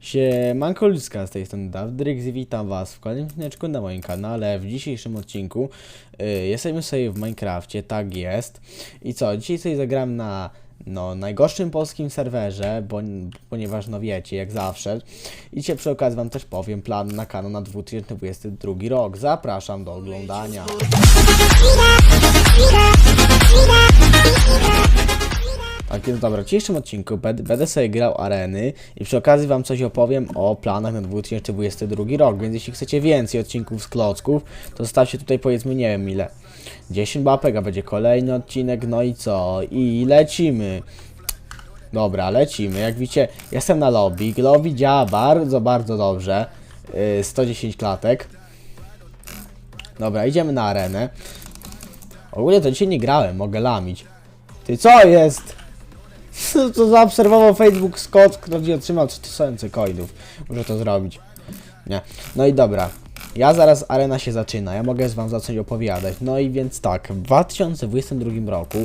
Siemanko ludzka, z tej strony Dawdryx i witam was w kolejnym odcinku na moim kanale. W dzisiejszym odcinku y, jesteśmy sobie w Minecrafcie, tak jest. I co, dzisiaj sobie zagram na no, najgorszym polskim serwerze, bo, ponieważ no wiecie, jak zawsze. I dzisiaj przy okazji wam też powiem plan na kanał na 2022 rok. Zapraszam do oglądania. Tak więc dobra, w dzisiejszym odcinku będę sobie grał areny i przy okazji wam coś opowiem o planach na 2022 rok, więc jeśli chcecie więcej odcinków z klocków, to zostawcie tutaj powiedzmy nie wiem ile. 10 łapek, a będzie kolejny odcinek, no i co? I lecimy. Dobra, lecimy. Jak widzicie, jestem na lobby. Lobby działa bardzo, bardzo dobrze. Yy, 110 klatek. Dobra, idziemy na arenę. Ogólnie to dzisiaj nie grałem, mogę lamić. Ty co jest? Co to zaobserwował Facebook Scott, który otrzymał 3000 coinów. Muszę to zrobić. Nie. No i dobra. Ja zaraz arena się zaczyna. Ja mogę z wam zacząć opowiadać. No i więc tak, w 2022 roku,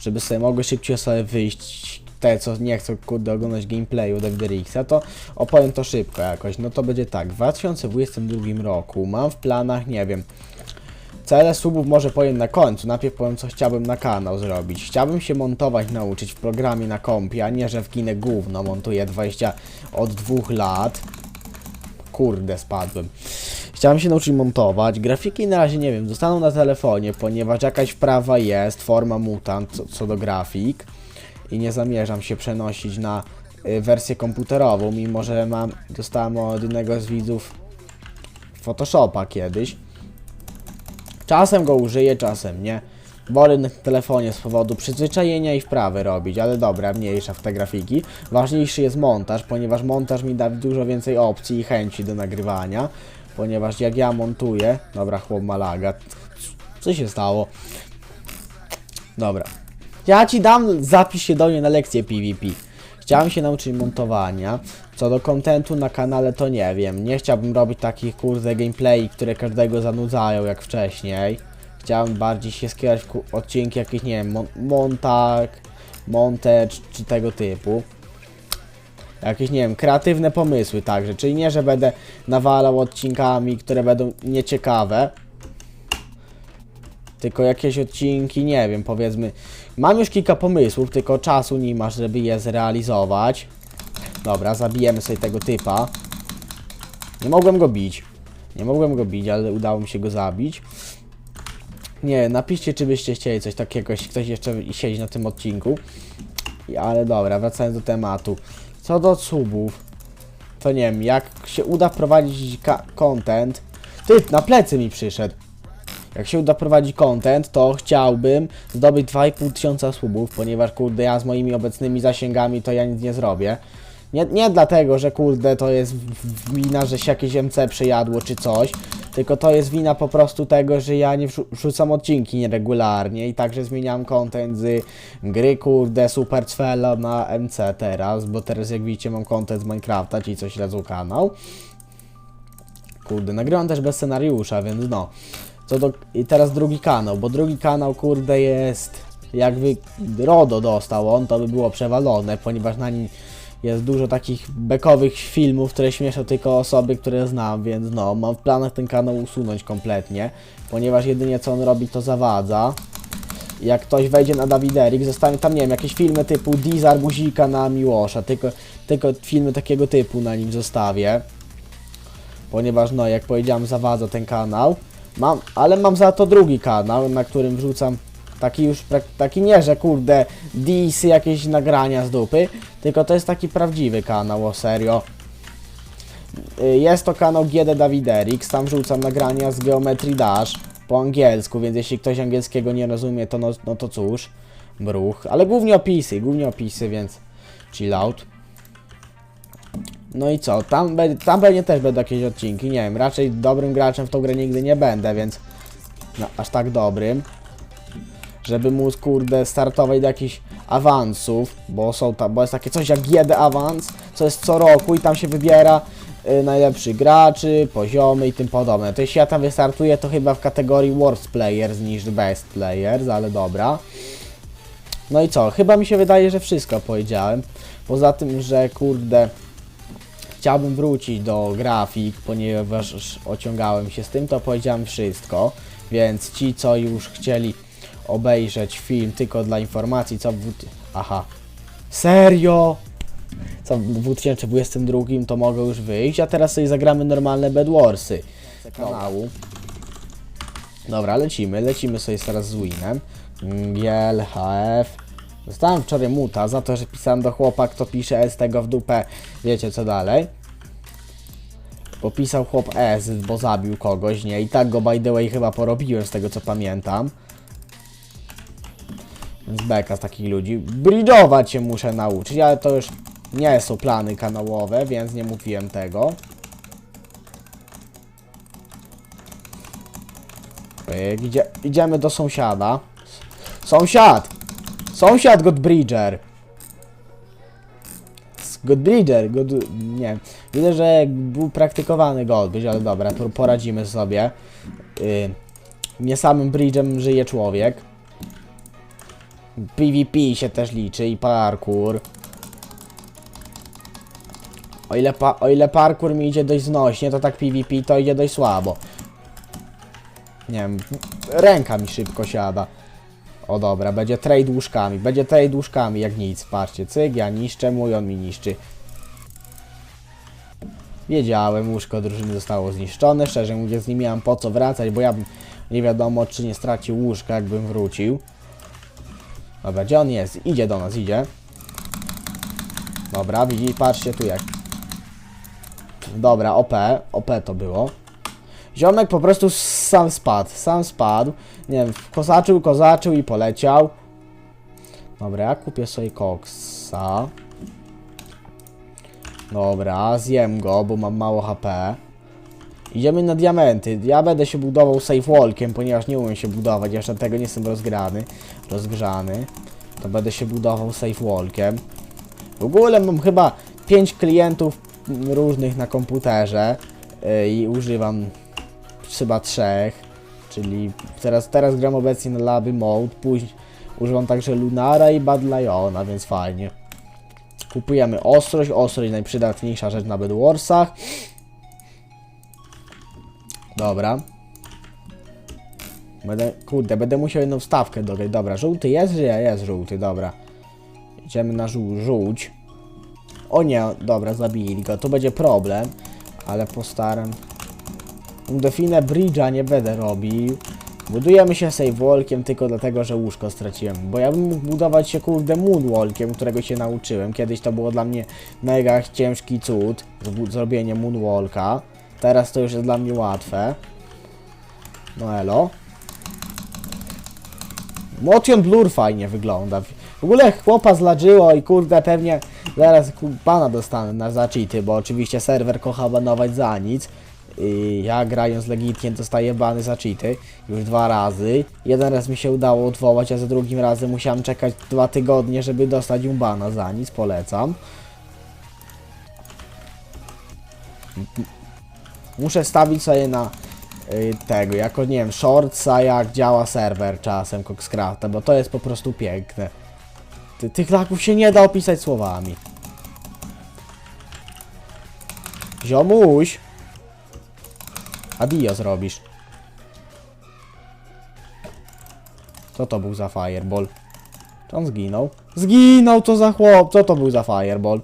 żeby sobie mogły szybciej sobie wyjść te, co nie chcą kurde oglądać gameplayu Devderixa, to opowiem to szybko jakoś. No to będzie tak, w 2022 roku mam w planach, nie wiem, Cele subów może powiem na końcu. Najpierw powiem, co chciałbym na kanał zrobić. Chciałbym się montować, nauczyć w programie na kompie, a nie, że w kinę gówno montuję 20 od dwóch lat. Kurde, spadłem. Chciałem się nauczyć montować. Grafiki na razie nie wiem, zostaną na telefonie, ponieważ jakaś wprawa jest, forma mutant co, co do grafik. I nie zamierzam się przenosić na y, wersję komputerową, mimo że mam, dostałem od jednego z widzów Photoshopa kiedyś. Czasem go użyję, czasem nie. Wolę na telefonie z powodu przyzwyczajenia i wprawy robić, ale dobra, mniejsza w te grafiki. Ważniejszy jest montaż, ponieważ montaż mi da dużo więcej opcji i chęci do nagrywania. Ponieważ jak ja montuję... Dobra, chłop malaga. Co się stało? Dobra. Ja ci dam, zapisz się do mnie na lekcję PvP. Chciałem się nauczyć montowania. Co do kontentu na kanale to nie wiem. Nie chciałbym robić takich kurde gameplay, które każdego zanudzają jak wcześniej. Chciałem bardziej się skierować w odcinki jakieś, nie wiem, mon montag, montage czy tego typu. Jakieś, nie wiem, kreatywne pomysły także. Czyli nie, że będę nawalał odcinkami, które będą nieciekawe. Tylko jakieś odcinki, nie wiem, powiedzmy. Mam już kilka pomysłów, tylko czasu nie masz, żeby je zrealizować. Dobra, zabijemy sobie tego typa. Nie mogłem go bić. Nie mogłem go bić, ale udało mi się go zabić. Nie, napiszcie, czy byście chcieli coś takiego, jeśli ktoś jeszcze siedzi na tym odcinku. Ale dobra, wracając do tematu. Co do subów, to nie wiem, jak się uda prowadzić ka- content. Typ, na plecy mi przyszedł. Jak się uda prowadzić content, to chciałbym zdobyć 2,5 tysiąca subów, ponieważ kurde, ja z moimi obecnymi zasięgami to ja nic nie zrobię. Nie, nie dlatego, że kurde, to jest wina, że się jakieś MC przejadło czy coś, tylko to jest wina po prostu tego, że ja nie wrzu- wrzucam odcinki nieregularnie i także zmieniam content z gry kurde Super Cfela na MC teraz, bo teraz jak widzicie mam content z Minecrafta, ci co śledzą kanał. Kurde, nagrywam też bez scenariusza, więc no. Co do... I teraz drugi kanał, bo drugi kanał, kurde, jest... Jakby RODO dostał on, to by było przewalone, ponieważ na nim jest dużo takich bekowych filmów, które śmieszą tylko osoby, które znam, więc no, mam w planach ten kanał usunąć kompletnie, ponieważ jedynie co on robi, to zawadza. Jak ktoś wejdzie na Dawiderik, zostanie tam, nie wiem, jakieś filmy typu Dizar Guzika na Miłosza, tylko, tylko filmy takiego typu na nim zostawię ponieważ no jak powiedziałem zawadza ten kanał. Mam, ale mam za to drugi kanał, na którym wrzucam taki już, taki nie, że kurde, disy, jakieś nagrania z dupy, tylko to jest taki prawdziwy kanał, o serio. Y, Jest to kanał GD Dawiderix, tam wrzucam nagrania z Geometry Dash po angielsku, więc jeśli ktoś angielskiego nie rozumie, to no, no to cóż, bruch, ale głównie opisy, głównie opisy, więc chill out. No i co, tam, tam pewnie też będą jakieś odcinki, nie wiem, raczej dobrym graczem w tą grę nigdy nie będę, więc no, aż tak dobrym, żeby móc, kurde, startować do jakichś awansów, bo są tam, bo jest takie coś jak GD Awans, co jest co roku i tam się wybiera y, najlepszych graczy, poziomy i tym podobne. To jeśli ja tam wystartuję, to chyba w kategorii Worst Players niż Best Players, ale dobra. No i co, chyba mi się wydaje, że wszystko powiedziałem, poza tym, że kurde... chciałbym wrócić do grafik, ponieważ ociągałem się z tym, to powiedziałem wszystko. Więc ci, co już chcieli obejrzeć film tylko dla informacji, co w... Aha. Serio? Co w 2022 to mogą już wyjść, a teraz sobie zagramy normalne Bedwarsy kanału. Dobra, lecimy, lecimy sobie teraz z Winem. Giel, HF. Dostałem wczoraj muta za to, że pisałem do chłopa, kto pisze S tego w dupę. Wiecie co dalej? Popisał chłop S, bo zabił kogoś, nie? I tak go by the way chyba porobiłem z tego co pamiętam. Więc beka z takich ludzi. Bridge'ować się muszę nauczyć, ale to już nie są plany kanałowe, więc nie mówiłem tego. Idzie, idziemy do sąsiada. Sąsiad! Sąsiad Godbridger! Godbridger, God... nie. Widzę, że był praktykowany Godbridge, ale dobra, por- poradzimy sobie. Yy, nie samym bridge'em żyje człowiek. PvP się też liczy i parkour. O ile, pa o ile parkour mi idzie dość znośnie, to tak PvP to idzie dość słabo. Nie wiem, ręka mi szybko siada. O dobra, będzie trade łóżkami, będzie trade łóżkami jak nic. Patrzcie, cyk, ja niszczę, mój on mi niszczy. Wiedziałem, łóżko drużyny zostało zniszczone. Szczerze mówiąc, nie miałem po co wracać, bo ja bym nie wiadomo, czy nie stracił łóżka, jakbym wrócił. Dobra, gdzie on jest? Idzie do nas, idzie. Dobra, widzi, patrzcie tu jak. Dobra, OP, OP to było. Ziomek po prostu sam spadł, sam spadł. Nie wiem, kozaczył, kozaczył i poleciał. Dobra, ja kupię sobie koksa. Dobra, zjem go, bo mam mało HP. Idziemy na diamenty. Ja będę się budował safe walkiem, ponieważ nie umiem się budować, jeszcze tego nie jestem rozgrany, rozgrzany. To będę się budował safe walkiem. W ogóle mam chyba 5 klientów różnych na komputerze yy, i używam chyba trzech, czyli teraz, teraz gram obecnie na Laby Mode, później używam także Lunara i Bad Liona, więc fajnie. Kupujemy ostrość, ostrość najprzydatniejsza rzecz na Bedwarsach. Dobra. Będę, kurde, będę musiał jedną wstawkę dodać. Dobra, żółty jest, że ja jest żółty, dobra. Idziemy na żół, żółć. O nie, dobra, zabili go, to będzie problem, ale postaram. Definę bridge'a nie będę robił. Budujemy się walkiem tylko dlatego, że łóżko straciłem. Bo ja bym mógł budować się kurde moonwalkiem, którego się nauczyłem. Kiedyś to było dla mnie mega ciężki cud. Zrobienie moonwalka. Teraz to już jest dla mnie łatwe. No elo. Motion Blur fajnie wygląda. W ogóle chłopa zladżyło i kurde pewnie zaraz bana dostanę na za cheaty, bo oczywiście serwer kocha banować za nic. I ja grając legitnie dostaję bany za cheaty już dwa razy. Jeden raz mi się udało odwołać, a za drugim razem musiałem czekać dwa tygodnie, żeby dostać mu bana za nic, polecam. Muszę stawić sobie na y, tego, jako nie wiem, shortsa, jak działa serwer czasem Coxcrafta, bo to jest po prostu piękne. Ty, tych laków się nie da opisać słowami. Ziomuś! Adios robisz. Co to był za fireball? Czy on zginął? Zginął, co za chłop, co to był za fireball?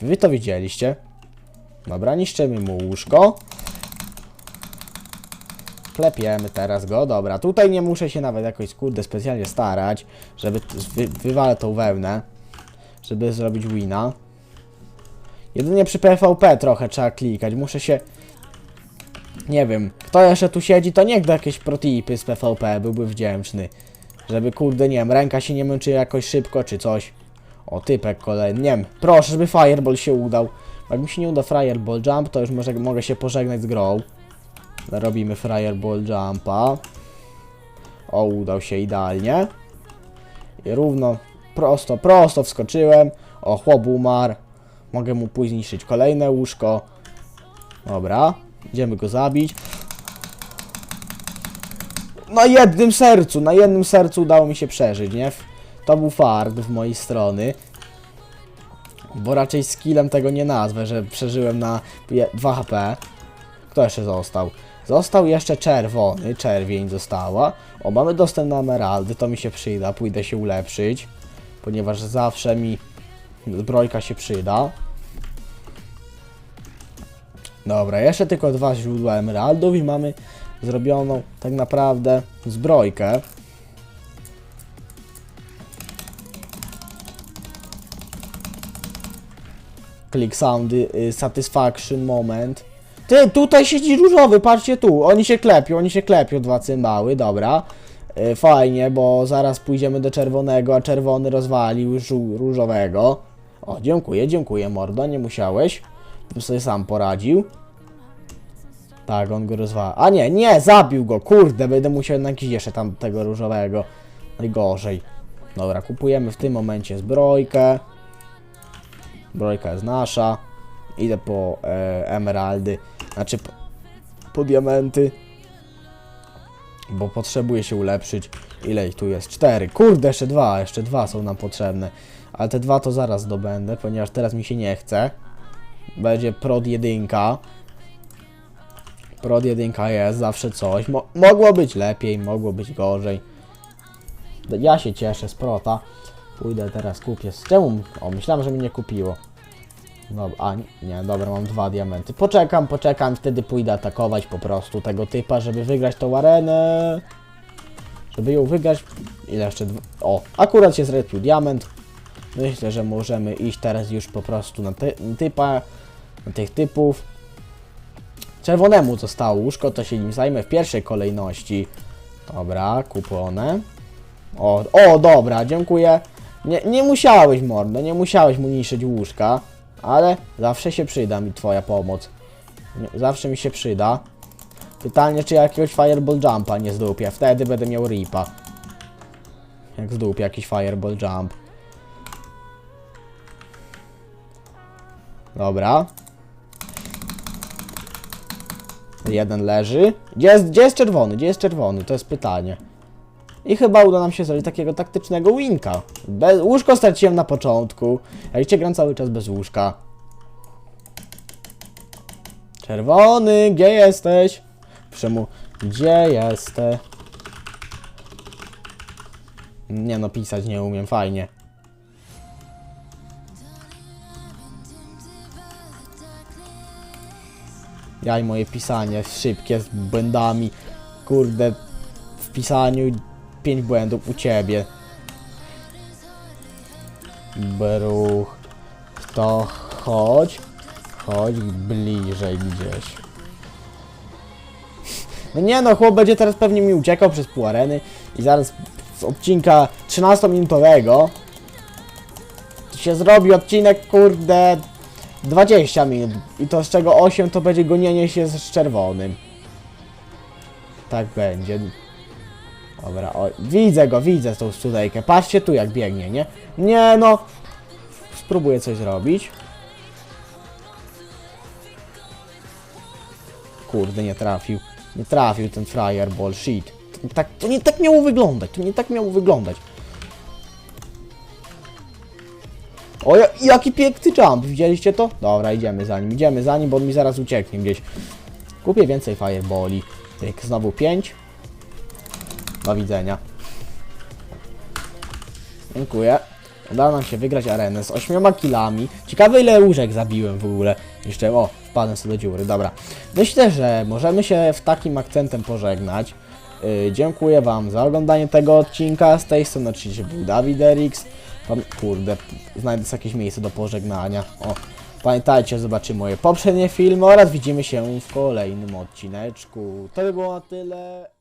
Wy to widzieliście? Dobra, niszczymy mu łóżko. Klepiemy teraz go, dobra. Tutaj nie muszę się nawet jakoś kurde specjalnie starać, żeby wy, wywalę tą wełnę, żeby zrobić wina. Jedynie przy PvP trochę trzeba klikać, muszę się... Nie wiem, kto jeszcze tu siedzi, to niech da jakieś protipy z PvP, byłby wdzięczny. Żeby kurde, nie wiem, ręka się nie męczy jakoś szybko czy coś. O, typek kolejny, nie wiem, proszę, żeby Fireball się udał. Jak mi się nie uda Fireball Jump, to już może, mogę się pożegnać z grą. Robimy Fireball Jumpa. O, udał się idealnie. I równo, prosto, prosto wskoczyłem. O, chłop umarł. Mogę mu później niszczyć kolejne łóżko. Dobra, idziemy go zabić. Na jednym sercu, na jednym sercu udało mi się przeżyć, nie? To był fart w mojej strony. Bo raczej skillem tego nie nazwę, że przeżyłem na je- 2 HP. Kto jeszcze został? Został jeszcze czerwony, czerwień została. O, mamy dostęp na emeraldy, to mi się przyda, pójdę się ulepszyć. Ponieważ zawsze mi zbrojka się przyda. Dobra, jeszcze tylko dwa źródła emeraldów i mamy zrobioną tak naprawdę zbrojkę. Click soundy, y, satisfaction moment. Ty, tutaj siedzi różowy, patrzcie tu, oni się klepią, oni się klepią, dwa cymbały, dobra. Y, Fajnie, bo zaraz pójdziemy do czerwonego, a czerwony rozwalił różowego. O, dziękuję, dziękuję mordo, nie musiałeś. Bym sobie sam poradził. Tak, on go rozwala. A nie, nie, zabił go, kurde, będę musiał iść jeszcze tam tego różowego. Najgorzej. Dobra, kupujemy w tym momencie zbrojkę. Zbrojka jest nasza. Idę po e, emeraldy, znaczy po, po diamenty. Bo potrzebuję się ulepszyć. Ile ich tu jest? Cztery. Kurde, jeszcze dwa, jeszcze dwa są nam potrzebne. Ale te dwa to zaraz zdobędę, ponieważ teraz mi się nie chce. Będzie prod jedynka. Prod jedynka jest zawsze coś. Mo mogło być lepiej, mogło być gorzej. Ja się cieszę z prota. Pójdę teraz kupię. Z czemu? O, myślałem, że mi nie kupiło. Dobra, a nie, dobra, mam dwa diamenty. Poczekam, poczekam, wtedy pójdę atakować po prostu tego typa, żeby wygrać tą arenę. Żeby ją wygrać. Ile jeszcze? O, akurat się zrespił diament. Myślę, że możemy iść teraz już po prostu na, ty typa, na tych typów. Czerwonemu zostało łóżko, to się nim zajmę w pierwszej kolejności. Dobra, kupone. O, o, dobra, dziękuję. Nie, nie musiałeś, mordo, nie musiałeś mu niszczyć łóżka, ale zawsze się przyda mi twoja pomoc. Zawsze mi się przyda. Pytanie, czy jakiegoś Fireball Jumpa nie zdupię, wtedy będę miał ripa. Jak zdupię jakiś Fireball Jump. Dobra. Jeden leży. Gdzie jest, gdzie jest czerwony? Gdzie jest czerwony? To jest pytanie. I chyba uda nam się zrobić takiego taktycznego winka. Bez, łóżko straciłem na początku. Ja jeszcze gram cały czas bez łóżka. Czerwony, gdzie jesteś? Piszę mu, gdzie jesteś? Nie no, pisać nie umiem, fajnie. Ja i moje pisanie szybkie z błędami. Kurde, w pisaniu pięć błędów u ciebie. Bruch. To chodź. Chodź bliżej gdzieś. No nie no, chłop będzie teraz pewnie mi uciekał przez pół areny i zaraz z odcinka 13-minutowego to się zrobi odcinek, kurde, 20 minut i to z czego 8 to będzie gonienie się z czerwonym. Tak będzie. Dobra, o, widzę go, widzę tą studejkę. Patrzcie tu jak biegnie, nie? Nie no. Spróbuję coś zrobić. Kurde, nie trafił. Nie trafił ten fireball, shit. To, tak, to nie tak miało wyglądać, to nie tak miało wyglądać. O, ja- jaki piękny jump, widzieliście to? Dobra, idziemy za nim, idziemy za nim, bo on mi zaraz ucieknie gdzieś. Kupię więcej fireballi. Tyk, znowu 5. Do widzenia. Dziękuję. Udało nam się wygrać arenę z 8 killami. Ciekawe ile łóżek zabiłem w ogóle. Jeszcze, o, wpadłem sobie do dziury, dobra. Myślę, że możemy się w takim akcentem pożegnać. Yy, dziękuję Wam za oglądanie tego odcinka. Z tej strony oczywiście był Dawid Erix. Pan, kurde, znajdę sobie jakieś miejsce do pożegnania. O, pamiętajcie, zobaczymy moje poprzednie filmy oraz widzimy się w kolejnym odcineczku. To by było na tyle.